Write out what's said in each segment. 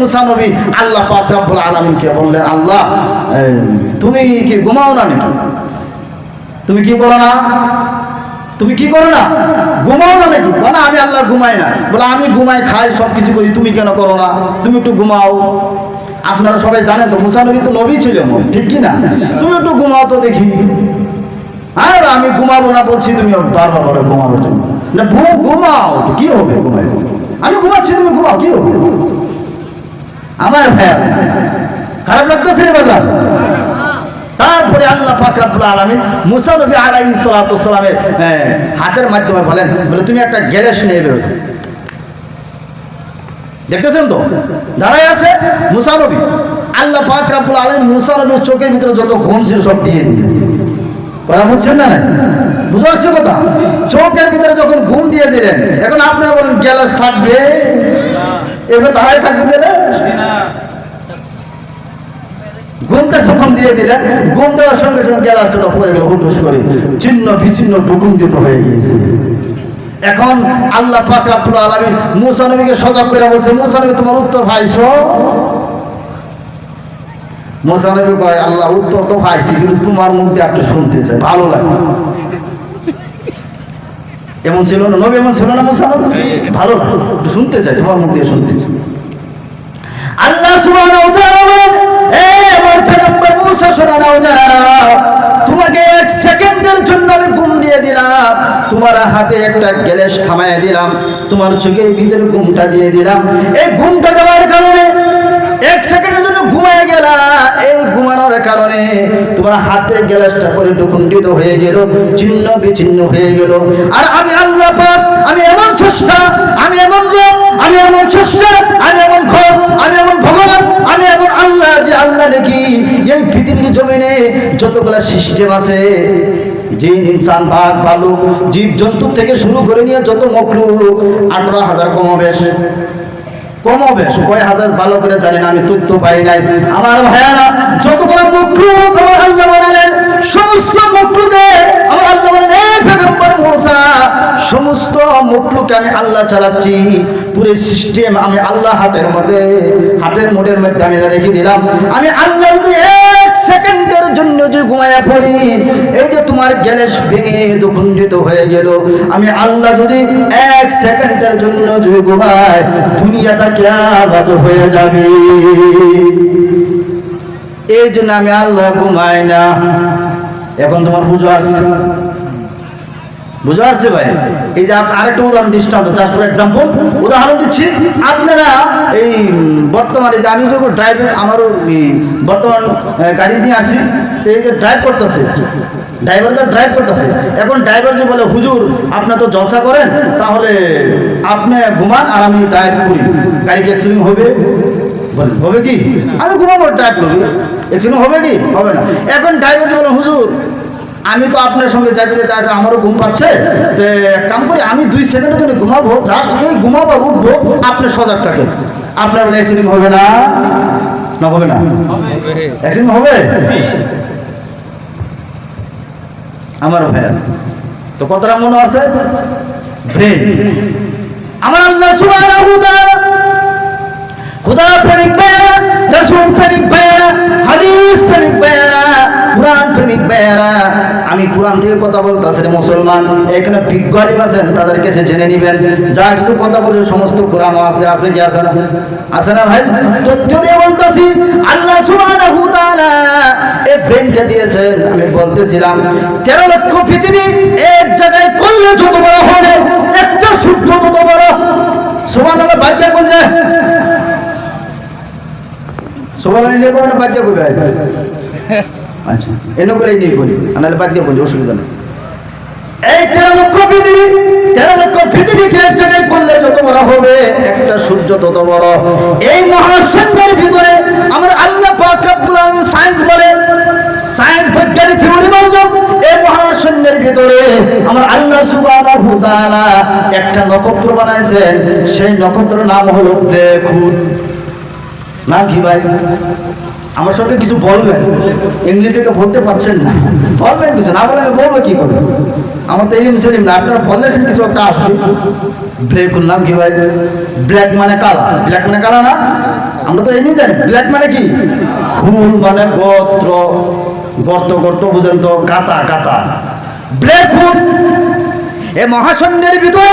মুসা নবী আল্লাহ পাক রব্বুল আলামিনকে বললেন, আল্লাহ তুমি কি ঘুমাও না নাকি? তুমি কি করো না? তুমি কি করো না? ঘুমাও না নাকি? বলে আমি আল্লাহ ঘুমাই না। বলে, আমি ঘুমাই, খাই সব কিছু করি, তুমি কেন করো না? তুমি একটু ঘুমাও। আপনারা সবাই জানেন তো, মুসা নবী তো নবী ছিল ঠিক কি না? তুমি একটু ঘুমাও তো দেখি। হ্যাঁ আমি ঘুমাবো না বলছি, তুমি বারবার বলে ঘুমাবো তুমি। না, ঘুম, ঘুমাও, কি হবে ঘুমাই আমি ঘুমাচ্ছি, তুমি ঘুমাও, কি হবে? আমার ভাইয়া। খারাপ লাগতেছে রে বাজার। তারপরে আল্লাহ পাক রব্বুল আলামিন মুসা নবী আলাইহিস সালাতু সালামের হাতের মাধ্যমে বলেন, বলে, তুমি একটা গ্যারেজ নিয়ে বেরো দেখতেছেন তো? দাঁড়ায় আছে মুসা নবী। আল্লাহ পাক রব্বুল আলামিন মুসা নবীর চোখের ভিতরে যত ঘুম ছিল সব দিয়ে দিলেন। কথা বুঝছেন না? বুঝতে পারছি কথা? চোখের ভিতরে যখন ঘুম দিয়ে দিলেন, এখন আপনারা বলেন, গ্যালাস থাকবে? দাঁড়ায় থাকবে ঘুমটা যখন দিয়ে দিলেন ঘুম দেওয়ার সঙ্গে সঙ্গে গ্যালাসটা পড়ে গেল হুটুস করে। চিহ্ন বিচ্ছিন্ন হয়ে গিয়েছে। এখন আল্লাহ পাক রাব্বুল আলামিন মুসা নবীকে সজাগ করে বলছে মুসা নবী তোমার উত্তর পাইছো মুসা নবী কয় আল্লাহ উত্তর তো পাইছি কিন্তু তোমার মুখ দিয়ে একটু শুনতে চাই ভালো লাগে। এমন ছিল না নবী এমন ছিল না মুসা ভালো একটু শুনতে চাই তোমার মুখ দিয়ে শুনতে চাই। আল্লাহ সুবহানাহু ওয়া তাআলা বলেন এ আমার পয়গম্বর মুসা শোনা নাও যারা তোমাকে এক সেকেন্ডের জন্য আমি ঘুম দিয়ে দিলাম তোমার হাতে একটা গ্যালেস থামায় দিলাম তোমার চোখের ভিতরে ঘুমটা দিয়ে দিলাম। এই ঘুমটা দেওয়ার কারণে এক সেকেন্ডের জন্য ঘুমায় গেলা কারণে তোমার হাতে গ্যালাসটা পরে দুখণ্ডিত হয়ে গেল, ছিন্ন বিচ্ছিন্ন হয়ে গেল। আর আমি আল্লাহ আমি এমন চেষ্টা আমি এমন লোক আমি এমন চেষ্টা আমি এমন ঘর, আমি এমন ভগবান, আমি এমন আল্লাহ যে আল্লাহ দেখি এই পৃথিবীর জমিনে যতগুলা সিস্টেম আছে, যে ইনসান বাঘ, ভালুক জীব জন্তু থেকে শুরু করে নিয়ে যত মকলু আঠারো হাজার কমবেশ। কমবেশ কয় হাজার ভালো করে জানি না, আমি তথ্য পাই নাই। আমার ভাইয়ারা, যতগুলো মুখলু আমার আল্লাহ বানালেন সমস্ত মুখলুকে আমার আল্লাহ বলেন "এ পেগম্বর মুখলুকে আমি আল্লাহ চালাচ্ছি। পুরো সিস্টেম আমি আল্লাহ হাটের মধ্যে হাটের মোড়ের মধ্যে আমি রেখে দিলাম। আমি আল্লাহ যদি এক সেকেন্ডের জন্য যে ঘুমায়া পড়ি, এই যে তোমার গ্যালেস ভেঙে দুখণ্ডিত হয়ে গেল। আমি আল্লাহ যদি এক সেকেন্ডের জন্য যদি ঘুমায় দুনিয়াটা কেমন হয়ে যাবে। এই জন্য আমি আল্লাহ ঘুমাই না। এখন তোমার বুঝো আসছে? বুঝতে পারছি ভাই? এই যে আরেকটা উদাহরণ দৃষ্টান্ত জাস্ট এক্সাম্পল উদাহরণ দিচ্ছি, আপনারা এই বর্তমানে যে আমি যখন ড্রাইভ আমারও বর্তমান গাড়ি নিয়ে আসছি তো এই যে ড্রাইভ করতেছে ড্রাইভার যা ড্রাইভ করতেছে। এখন ড্রাইভার যে বলে, হুজুর, আপনি তো জলসা করেন, তাহলে আপনি ঘুমান আর আমি ড্রাইভ করি। গাড়ি অ্যাক্সিডেন্ট হবে? হবে কি? আমি ঘুমাবো ড্রাইভ করি। অ্যাক্সিডেন্ট হবে কি? হবে না। এখন ড্রাইভার যে বলে, হুজুর আমি তো আপনার সঙ্গে যাইতে যেতে আছে আমারও ঘুম পাচ্ছে। তো এক কাম করি, আমি দুই সেকেন্ডের জন্য ঘুমাবো। জাস্ট এই ঘুমাবো, উঠবো, আপনি সজাগ থাকেন। আপনার অ্যাক্সিডেন্ট হবে না? না, হবে না। অ্যাক্সিডেন্ট হবে? আমার ভাইয়া। তো কতটা মনে আছে? আমার আল্লাহ সুবহানাহু তাআলা খুদা প্রেমিক ভাইয়ারা রসুল প্রেমিক ভাইয়ারা হাদিস প্রেমিক ভাইয়ারা কোরআন প্রেমিক ভাইয়ারা আমি কোরআন থেকে কথা বলতেছি মুসলমান। এখানে বিজ্ঞ আলিম আছেন তাদের কাছে জেনে নিবেন। যা কিছু কথা বলছে, সমস্ত কোরআন আছে আছে কি আছে না? আছে না ভাই? তথ্য দিয়ে বলতেছি, আল্লাহ সুবহানাহু তাআলা এই ব্রেনটা দিয়েছেন, আমি বলতেছিলাম, তেরো লক্ষ পৃথিবী এক জায়গায় করলে যত বড় হবে, একটা সূর্য তত বড়। সুবহানাল্লাহ বাচ্চা কোন যায়? কোনো বাদ দিয়ে করবে আচ্ছা। এনে করে নিয়ে করি আনালে বাদ দিয়ে বলি, অসুবিধা নেই। এই তেরো লক্ষ পৃথিবী তেরো লক্ষ পৃথিবীকে এক জায়গায় করলে যত বড় হবে? একটা সূর্য তত বড়। এই মহাশূন্যের ভিতরে আমার আল্লাহ পাক সায়েন্স বলে। সায়েন্স বিজ্ঞানী থিওরি বললাম এই মহাশূন্যের ভিতরে আমার আল্লাহ সুবহানাহু তাআলা একটা নক্ষত্র বানাইছেন সেই নক্ষত্রের নাম হলো হোল না কি ভাই? আমার সঙ্গে কিছু বলবেন? থেকে বলতে পারছেন না। বলবেন কিছু? না বলে আমি বলব কি করব আমার তো এলিম সেলিম না। আপনারা বললে সে কিছু একটা আসবে। ব্ল্যাকুর নাম কি ভাই? ব্ল্যাক মানে কালা। ব্ল্যাক মানে কালা না? আমরা তো এমনি জানি। ব্ল্যাক মানে কি? খুন মানে গোত্র। গর্ত গর্ত বুঝেন তো। গাতা গাতা ব্ল্যাক ফুড এ মহাশূন্যের ভিতরে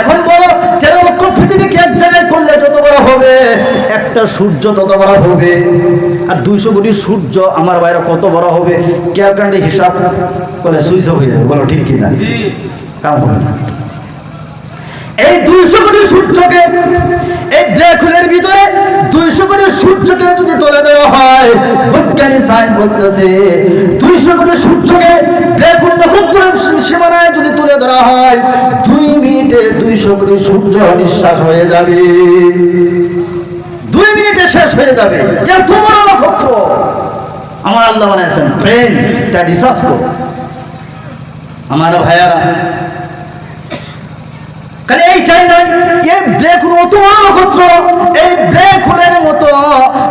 এখন বলো তেরো লক্ষ পৃথিবীকে এক জায়গায় করলে যত বড় হবে? একটা সূর্য তত বড় হবে। আর দুইশো কোটি সূর্য আমার বাইরে কত বড় হবে? ক্যালকান্ডে হিসাব করে সুইচ হয়ে যাবে। বলো ঠিক কিনা? কাম হবে না এই দুইশো কোটি সূর্যকে এই ব্ল্যাক হোলের ভিতরে দুইশো কোটি সূর্যকে যদি তোলে দেওয়া হয় বৈজ্ঞানিক সায়েন্স বলতেছে, দুইশো কোটি সূর্যকে ব্ল্যাক হোল সীমানায় যদি তুলে ধরা হয়, দুই মিনিটে দুইশো কোটি সূর্য নিঃশ্বাস হয়ে যাবে। দুই মিনিটে শেষ হয়ে যাবে। এত বড় নক্ষত্র। আমার আল্লাহ বানিয়েছেন। ফ্রেন্ড এটা রিসার্চ করো। আমার ভাইয়ারা খালি এইটাই নয়, এই ব্ল্যাক হোল অত নক্ষত্র, এই ব্ল্যাক হোলের মতো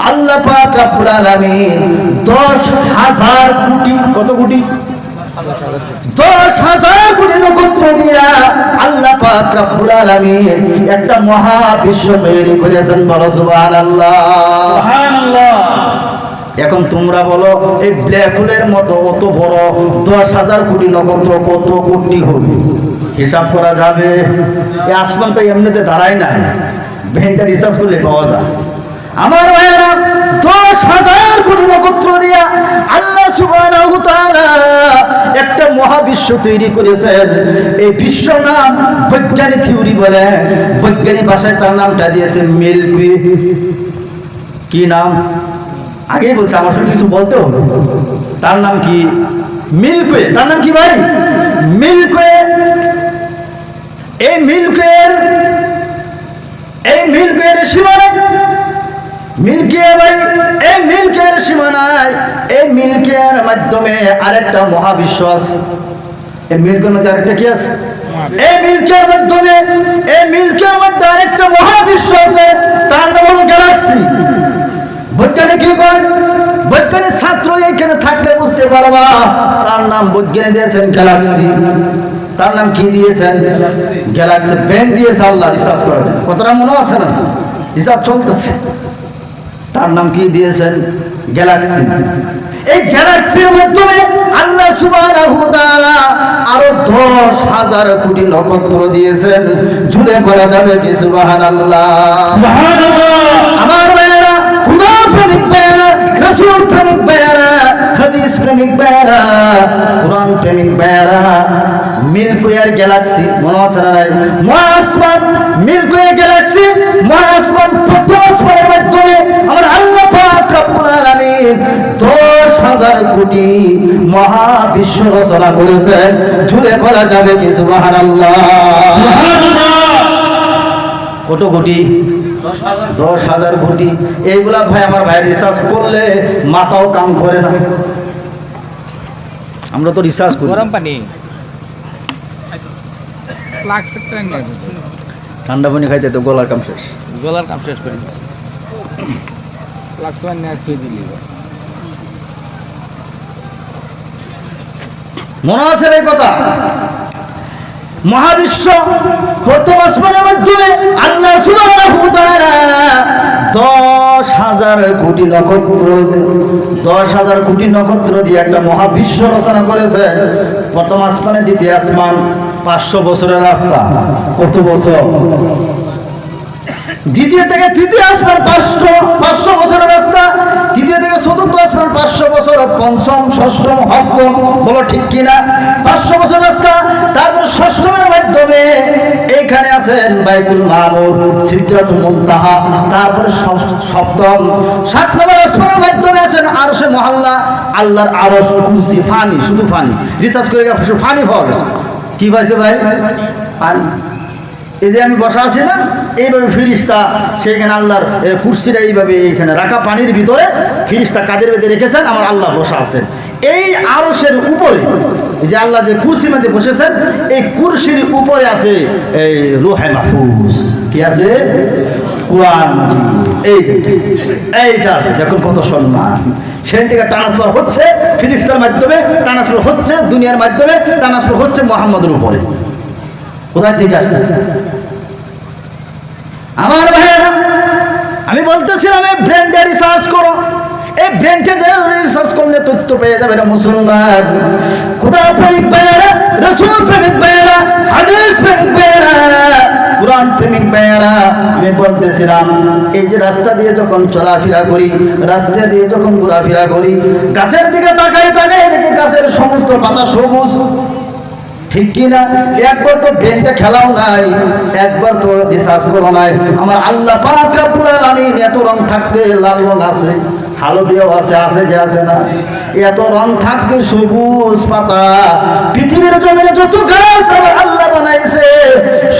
আল্লাহ পাক রব্বুল আলামিন দশ হাজার কোটি, কত কোটি? দশ হাজার কোটি নক্ষত্র দিয়া আল্লাহ পাক রব্বুল আলামিন একটা মহাবিশ্ব তৈরি করেছেন বড় সুবহানাল্লাহ। এখন তোমরা বলো, এই ব্ল্যাক হোলের মতো অত বড় দশ হাজার কোটি নক্ষত্র কত কোটি হবে? হিসাব করা যাবে। এই আসমানটা এমনিতে দাঁড়ায় না ব্রেনটা রিসার্চ করলে পাওয়া যায়। আমার ভাইয়েরা, দশ হাজার কোটি নক্ষত্র দিয়া আল্লাহ সুবহানাহু তাআলা একটা মহাবিশ্ব তৈরি করেছেন। এই বিশ্ব নাম বৈজ্ঞানিক থিওরি বলে। বৈজ্ঞানিক ভাষায় তার নামটা দিয়েছে মিল্কি। কি নাম? আগেই বলছে আমার সঙ্গে কিছু বলতে হবে। তার নাম কি? মিল্কওয়ে। তার নাম কি ভাই? মিল্কওয়ে। এই মিল্কের এই মিল্কের সীমানায় মিল্কে ভাই এই মিল্কের সীমানায় এই মিল্কের মাধ্যমে আরেকটা মহাবিশ্ব আছে। এই মিল্কের মধ্যে আরেকটা কি আছে? এই মিল্কের মাধ্যমে এই মিল্কের মধ্যে আরেকটা মহাবিশ্ব আছে। তার নাম হলো গ্যালাক্সি। বৈজ্ঞানিক কি কয়? বৈজ্ঞানিক ছাত্র এইখানে থাকলে বুঝতে পারবা। তার নাম বৈজ্ঞানিক দিয়েছেন গ্যালাক্সি। তার নাম কি দিয়েছেন? গ্যালাক্সি ব্রেন দিয়েছে আল্লাহ রিসার্চ করে কতটা মনে আছে না? হিসাব চলতেছে। তার নাম কি দিয়েছেন? গ্যালাক্সি। এই গ্যালাক্সির মাধ্যমে আল্লাহ সুবহানাহু ওয়া তাআলা আরও দশ হাজার কোটি নক্ষত্র দিয়েছেন। জুড়ে বলা যাবে কি সুবহানাল্লাহ। আমার ভাইয়েরা খুদা প্রেমিক ভাইয়েরা রসুল প্রেমিক ভাইয়েরা হাদিস প্রেমিক ভাইয়েরা কোরআন প্রেমিক ভাইয়েরা মিল্কওয়ের গ্যালাক্সি মনে আছে না নাই মহাসমান মিল্কওয়ে গ্যালাক্সি মহাসমান প্রথম আসমানের মাধ্যমে আমার আল্লাহ পাক রব্বুল আলামিন দশ হাজার কোটি মহাবিশ্ব রচনা করেছেন জুড়ে বলা যাবে কি সুবহানাল্লাহ কত কোটি দশ হাজার কোটি। এইগুলা ভাই আমার ভাই রিসার্চ করলে মাথাও কাম করে না। আমরা তো রিসার্চ করি। গরম পানি। ঠান্ডা পানি খাইতে তো গলার কাম শেষ। গলার কাম শেষ করে দিচ্ছে মনে আছে এই কথা? মহাবিশ্ব প্রথম আসমানের মাধ্যমে আল্লাহ দশ হাজার কোটি নক্ষত্র দশ হাজার কোটি নক্ষত্র দিয়ে একটা মহাবিশ্ব রচনা করেছে। প্রথম আসমানে, দ্বিতীয় আসমান, পাঁচশো বছরের রাস্তা। কত বছর? দ্বিতীয় থেকে তৃতীয় আসমান পাঁচশো পাঁচশো বছরের রাস্তা। তৃতীয় থেকে চতুর্থ আসমান পাঁচশো বছর, পঞ্চম, ষষ্ঠম সপ্তম বলো ঠিক কিনা? পাঁচশো বছর রাস্তা। তারপর ষষ্ঠমের মাধ্যমে এইখানে আছেন বাইতুল মামুর সিদ্ধাতুল মুনতাহা। তারপরে সপ্তম, সাত নম্বর আসমানের মাধ্যমে আছেন আরশে মহল্লা, আল্লাহর আরশ কুরসি, ফানি, শুধু ফানি। রিসার্চ করে ফানি পাওয়া গেছে। কি পাইছে ভাই? ফানি। এই যে আমি বসা আছি না, এইভাবে ফিরিস্তা, সেইখানে আল্লাহর কুর্সিটা এইভাবে এইখানে রাখা পানির ভিতরে ফিরিস্তা কাদের বেঁধে রেখেছেন? আমার আল্লাহ বসা আছেন। এই আরসের উপরে যে আল্লাহ যে কুর্সির মধ্যে বসেছেন, এই কুর্সির উপরে আছে এই লোহে মাহফুজ। কি আছে? কোরআন এই এইটা আছে, দেখুন কত সম্মান। সেখান থেকে ট্রান্সফার হচ্ছে, ফিরিস্তার মাধ্যমে ট্রান্সফার হচ্ছে, দুনিয়ার মাধ্যমে ট্রান্সফার হচ্ছে মোহাম্মদের উপরে। কোথায় থেকে আসতেছে? আমার ভাইয়েরা, আমি বলতেছিলাম, এই ব্র্যান্ডে রিসার্চ করো। এই ব্র্যান্ডে যে রিসার্চ করলে তথ্য পেয়ে যাবে এটা মুসলমান। খুদা প্রেমিক ভাইয়েরা, রসুল প্রেমিক ভাইয়েরা, হাদিস প্রেমিক ভাইয়েরা, কোরআন প্রেমিক ভাইয়েরা, আমি বলতেছিলাম, এই যে রাস্তা দিয়ে যখন চলাফেরা করি, রাস্তা দিয়ে যখন ঘোরাফেরা করি, গাছের দিকে তাকাই তাকাই দেখি গাছের সমস্ত পাতা সবুজ। ঠিক কি না একবার তো বেনটা খেলাও নাই, একবার তো রিসার্চ করো নাই। আমার আল্লাহ পাক রব্বুল এত রং থাকতে লাল রং আছে হালদিও আছে আছে কি আছে না? এত রং থাকতে সবুজ পাতা, পৃথিবীর জমিনে যত গাছ আমার আল্লাহ বানাইছে,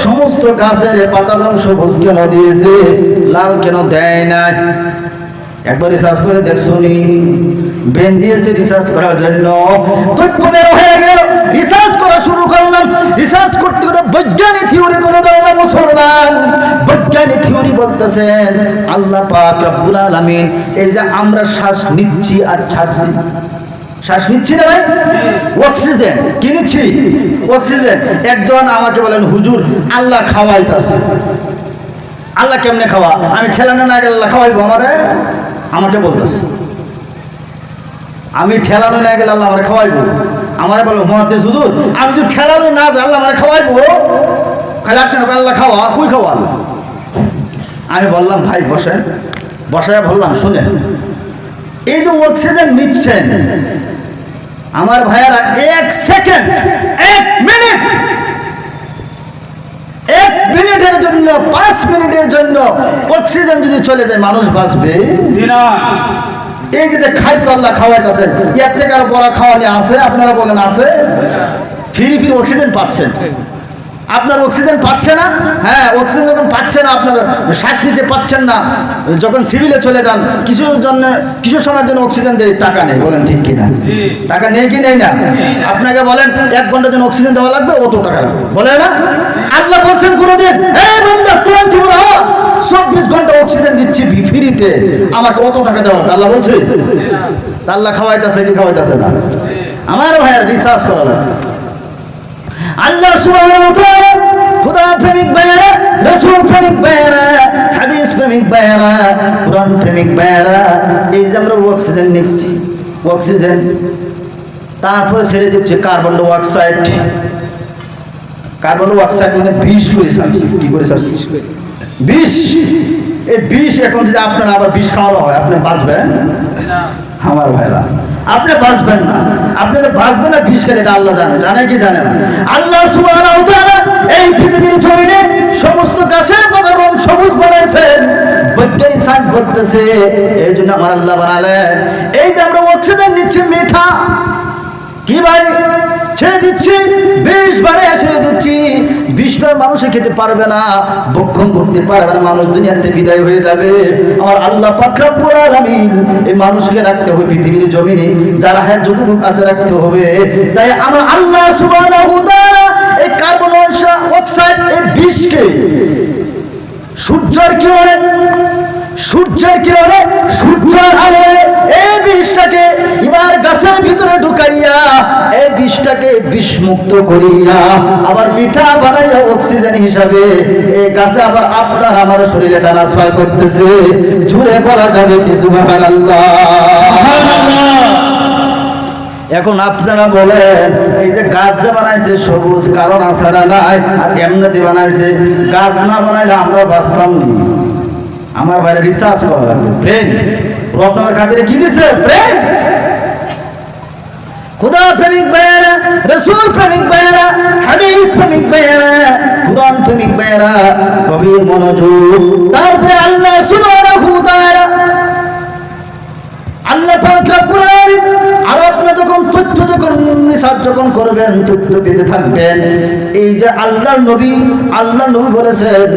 সমস্ত গাছের পাতার রং সবুজ কেন দিয়েছে? লাল কেন দেয় না একবার রিসার্চ করে দেখছ নি? বেন দিয়েছে রিসার্চ করার জন্য। তথ্য বের হয়ে গেল। রিসার্চ করা শুরু করলাম। রিসার্চ করতে করতে বৈজ্ঞানিক থিওরি তুলে ধরলাম মুসলমান। বৈজ্ঞানিক থিওরি বলতেছেন আল্লাহ পাক রব্বুল আলামিন, এই যে আমরা শ্বাস নিচ্ছি আর ছাড়ছি। শ্বাস নিচ্ছি না ভাই? অক্সিজেন, কি নিচ্ছি? অক্সিজেন। একজন আমাকে বলেন, হুজুর, আল্লাহ খাওয়াইতাছে। আল্লাহ কেমনে খাওয়া? আমি ঠেলানো না আল্লাহ খাওয়াইবো আমারে? আমাকে বলতেছে। আমি ঠেলানো না গেলে আল্লাহ আমার খাওয়াইবো। আমার বলো মহাদেশ হুজুর, আমি যদি ঠেলানো না যাই, আল্লাহ আমার খাওয়াইবো? খালি আপনার আল্লাহ খাওয়া, কই খাওয়া আল্লাহ? আমি বললাম, ভাই বসে বসায় বললাম, শুনেন, এই যে অক্সিজেন নিচ্ছেন, আমার ভাইয়ারা এক সেকেন্ড, এক মিনিট, এক মিনিটের জন্য, পাঁচ মিনিটের জন্য অক্সিজেন যদি চলে যায়, মানুষ বাঁচবে? এই যে খাদ্য আল্লাহ খাওয়াইতেছেন, এর থেকে আর বড় খাওয়ানি আছে, আপনারা বলেন আছে? ফিরি ফিরি অক্সিজেন পাচ্ছেন। আপনার অক্সিজেন পাচ্ছে না? হ্যাঁ অক্সিজেন যখন পাচ্ছে না, আপনার শ্বাস নিতে পাচ্ছেন না, যখন সিভিলে চলে যান কিছুর জন্য কিছু সময়ের জন্য অক্সিজেন দেয়, টাকা নেই, বলেন ঠিক কিনা? টাকা নেই কি নেই না? আপনাকে বলেন, এক ঘণ্টার জন্য অক্সিজেন দেওয়া লাগবে, অত টাকা লাগবে। বলে না? আল্লাহ বলছেন কোনোদিন চব্বিশ ঘণ্টা অক্সিজেন দিচ্ছি ফ্রিতে। আমাকে অত টাকা দেওয়া আল্লাহ বলছে, আল্লাহ খাওয়াইতেছে কি খাওয়াইতেছে না? আমার ভাইয়ের রিসার্চ করা লাগবে। আল্লাহ তাআলা খোদা প্রেমিক ভাইয়েরা, রাসূল প্রেমিক ভাইয়েরা, হাদিস প্রেমিক ভাইয়েরা, কোরআন প্রেমিক ভাইয়েরা, এই যে আমরা অক্সিজেন নিচ্ছি অক্সিজেন তারপরে ছেড়ে দিচ্ছে carbon dioxide carbon dioxide মানে বিষ করে ছাড়ছি। কি করে ছাড়ছি? বিষ? এই বিষ এখন যদি আপনার আবার বিষ খাওয়ানো হয় আপনি বাঁচবেন? আমার ভাইরা আপনি বাঁচবেন না। আপনি যে বাঁচবেন না বিষ খেলে এটা আল্লাহ জানে। জানে কি জানে না? আল্লাহ এই পৃথিবীর জমিনে সমস্ত গাছের পাতা রং সবুজ বানাইছেন বৈজ্ঞানিক সায়েন্স বলতেছে এই জন্য আমার আল্লাহ বানালেন। এই যে আমরা অক্সিজেন নিচ্ছি মিঠা। কি ভাই? ছেড়ে দিচ্ছি, বিষ বানিয়ে ছেড়ে দিচ্ছি। বিষটা মানুষে খেতে পারবে না, ভক্ষণ করতে পারবে না, মানুষ দুনিয়াতে বিদায় হয়ে যাবে। আমার আল্লাহ আলামিন এই মানুষকে রাখতে হবে পৃথিবীর জমিনে, যারা হ্যাঁ যতটুকু কাছে রাখতে হবে। তাই আমার আল্লাহ তাআলা এই কার্বন অক্সাইড এই বিষকে সূর্যের কিরণে সূর্যের কিরণে, সূর্যের আলো এই বিষটাকে এবার গাছের ভিতরে ঢুকাইয়া এই বিষটাকে বিষমুক্ত করিয়া আবার মিঠা বানাইয়া অক্সিজেন হিসাবে এই গাছে আবার আপনার আমার শরীরে ট্রান্সফার করতেছে। জুড়ে বলা যাবে কি, সুবহানাল্লাহ। এখন আপনারা বলেন, এই যে গাছ যে বানাইছে, সবুজ কারণ আছে না নাই? আর এমনিতে বানাইছে। গাছ না বানাইলে আমরা বাঁচতাম নি আমার বাইরে রিসার্চ করা লাগবে। ব্রেন রত্নের খাতিরে কি দিছে? ব্রেন খুদা প্রেমিক ভাইয়েরা, রসুল প্রেমিক ভাইয়েরা, হাদিস প্রেমিক ভাইয়েরা, কুরআন প্রেমিক ভাইয়েরা, কবির মনোযোগ। তারপরে আল্লাহ তাআলা আল্লাহ আর আপনি যখন তথ্য যখন নিসাব যখন করবেন তথ্য পেতে থাকবেন। এই যে আল্লাহর নবী আল্লাহর নবী বলেছেন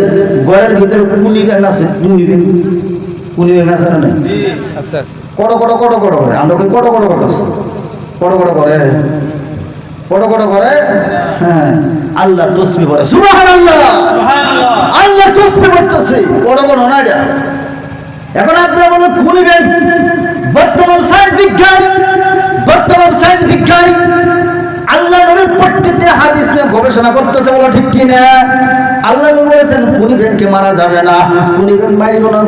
ঘরের ভিতরে কুনি ব্যাং আছে কুনি ব্যাং কুনি ব্যাং আছে না কড় কড় কড় কড় করে। আমরা কই কড় কড় কড় কড় কড় করে। কড় কড় করে? হ্যাঁ। আল্লাহ তসবি পড়ে সুবহানাল্লাহ! আল্লাহ তসবি পড়তেছে। কড় কড় না এটা? এখন আপনারা বলেন খুলিবেন বর্তমান সায়েন্স বিজ্ঞান, বর্তমান সায়েন্স বিজ্ঞান, আল্লাহ নবীর প্রত্যেকটা হাদিস নিয়ে গবেষণা করতেছে বলো ঠিক কি না? আল্লাহ বলেছেন কোন ব্যাংকে মারা যাবে না কোন ব্যাংক মাইল না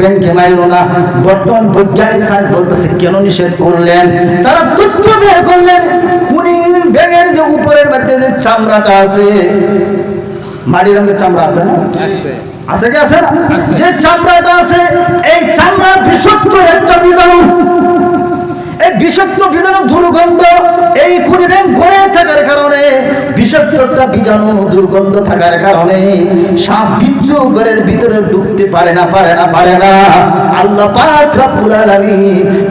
ব্যাংকে মাইল না। বর্তমান বৈজ্ঞানিক সায়েন্স বলতেছে, কেন নিষেধ করলেন? তারা তথ্য বের করলেন কোন ব্যাঙের যে উপরের মধ্যে যে চামড়াটা আছে মাটি রঙের চামড়া আছে না? আছে কি আছে? যে চামড়াটা আছে, এই চামড়া বিষাক্ত একটা এই বিষাক্ত দুর্গন্ধ এই কুড়িবেন থাকার কারণে বিষাক্ত একটা বীজাণু দুর্গন্ধ থাকার কারণে সাপ বিচ্ছু ঘরের ভিতরে ঢুকতে পারে না পারে না পারে না। আল্লাহ পাক রব্বুল আলামিন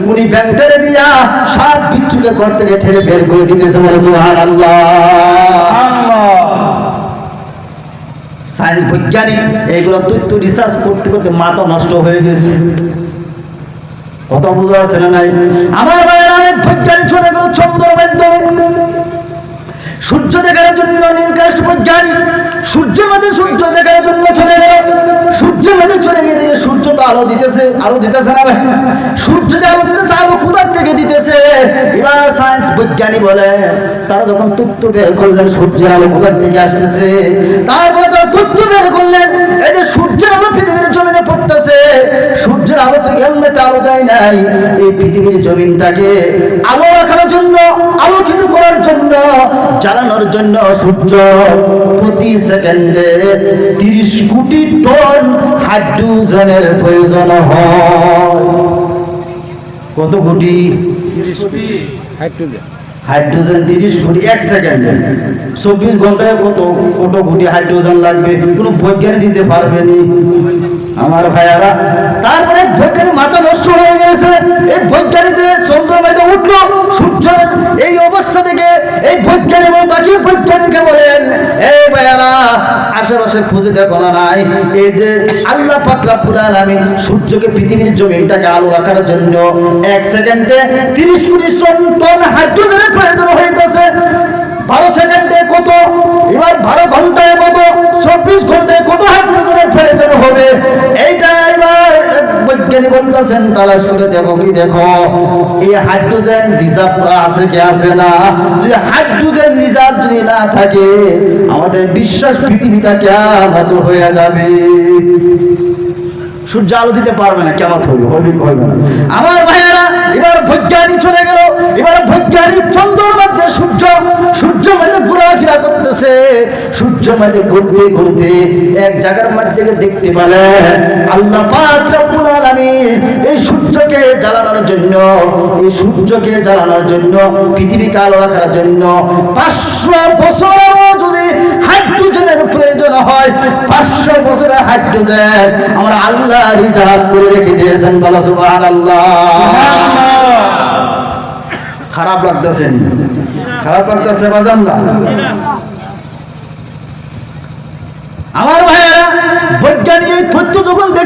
কুনি ব্যাংটারে দিয়া সাপ বিচ্ছুকে ঘর থেকে ঠেলে বের করে দিতেছে সুবহানাল্লাহ। সায়েন্স বৈজ্ঞানিক, এইগুলো তথ্য রিসার্চ করতে করতে মাথা নষ্ট হয়ে গেছে। কথা বোঝা আছে না নাই? আমার বাইরে অনেক বৈজ্ঞানিক চলে গেল চন্দ্র সূর্য দেখার জন্য নীলকাষ্ট বৈজ্ঞানিক সূর্যের মধ্যে সূর্য দেখার জন্য চলে গেল। সূর্যের মধ্যে চলে গিয়ে দেখে সূর্য তো আলো দিতেছে আলো দিতেছে না। সূর্য যে আলো দিতেছে, আলো কোথার থেকে দিতেছে? এবার সায়েন্স বিজ্ঞানী বলে, তারা যখন তথ্য বের করলেন, সূর্যের আলো কোথার থেকে আসতেছে? তারপরে তারা তথ্য বের করলেন, এই যে সূর্যের আলো পৃথিবীর জমিনে পড়তেছে। সূর্যের আলো তো এমনিতে আলো দেয় নাই, এই পৃথিবীর জমিনটাকে আলো রাখার জন্য সূর্য প্রতি সেকেন্ডে তিরিশ কোটি টন হাইড্রোজেনের প্রয়োজন হয়। কত কোটি? হাইড্রোজেন। হাইড্রোজেন তিরিশ কোটি এক সেকেন্ডে। চব্বিশ ঘন্টায় কত কত কোটি হাইড্রোজেন লাগবে? কোনো বৈজ্ঞানিক দিতে পারবে নি। আমার ভাইয়ারা। তারপরে বৈজ্ঞানিক মাথা নষ্ট হয়ে গেছে এই বৈজ্ঞানিক যে চন্দ্রমাইতে উঠল, সূর্যের এই অবস্থা থেকে এই বৈজ্ঞানিক এবং বাকি বৈজ্ঞানিককে বলেন, এই ভাইয়ারা, আশেপাশে খুঁজে দেখো না নাই। এই যে আল্লাহ পাক রাব্বুল আলামিন সূর্যকে পৃথিবীর জমিনটাকে আলো রাখার জন্য এক সেকেন্ডে তিরিশ কোটি টন হাইড্রোজেনের প্রয়োজন হইতেছে। বারো সেকেন্ডে কত? এবার বারো ঘন্টায় কত? চব্বিশ ঘন্টায় কত হাইড্রোজেনের প্রয়োজন হবে? এইটা এবার বৈজ্ঞানিক বলতেছেন, তালাশ করে দেখো, কি দেখো? এই হাইড্রোজেন রিজার্ভ করা আছে কি আছে না? যদি হাইড্রোজেন রিজার্ভ যদি না থাকে, আমাদের বিশ্বাস পৃথিবীটা কেমন হয়ে যাবে। সূর্য আলো দিতে পারবে না কেমন হবে হবে না? আমার ঘোরাফেরা সূর্য মধ্যে ঘুরতে ঘুরতে এক জায়গার মধ্যে দেখতে পেলেন আল্লাহ রব্বুল আলামিন এই সূর্যকে জ্বালানোর জন্য এই সূর্যকে জ্বালানোর জন্য পৃথিবীকে আলো রাখার জন্য পাঁচশো বছর যদি হাইড্রোজেনের প্রয়োজন হয় পাঁচশো বছরের হাইড্রোজেন আমরা আল্লাহ রিজার্ভ করে রেখে দিয়েছেন বলো সুবাহ খারাপ লাগতেছেন খারাপ লাগতেছে বাজান না আমার ভাইয়েরা বৈজ্ঞানিক এই তথ্য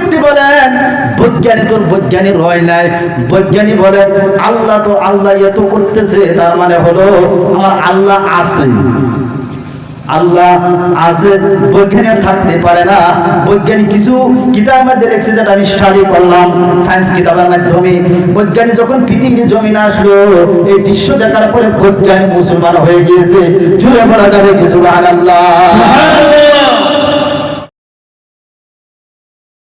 দেখতে বলেন, বৈজ্ঞানিক বৈজ্ঞানিক হয় নাই। বৈজ্ঞানিক বলে, আল্লাহ তো আল্লাহ এত করতেছে, তার মানে হলো আমার আল্লাহ আছে। আল্লাহ আছে, বৈজ্ঞানিক থাকতে পারে না। বৈজ্ঞানিক কিছু কিতাবের মধ্যে লেখছে যেটা আমি স্টাডি করলাম সায়েন্স কিতাবের মাধ্যমে। বৈজ্ঞানিক যখন পৃথিবীর জমিন আসলো, এই দৃশ্য দেখার পরে বৈজ্ঞানিক মুসলমান হয়ে গিয়েছে। জুড়ে বলা যাবে কিছু আল্লাহ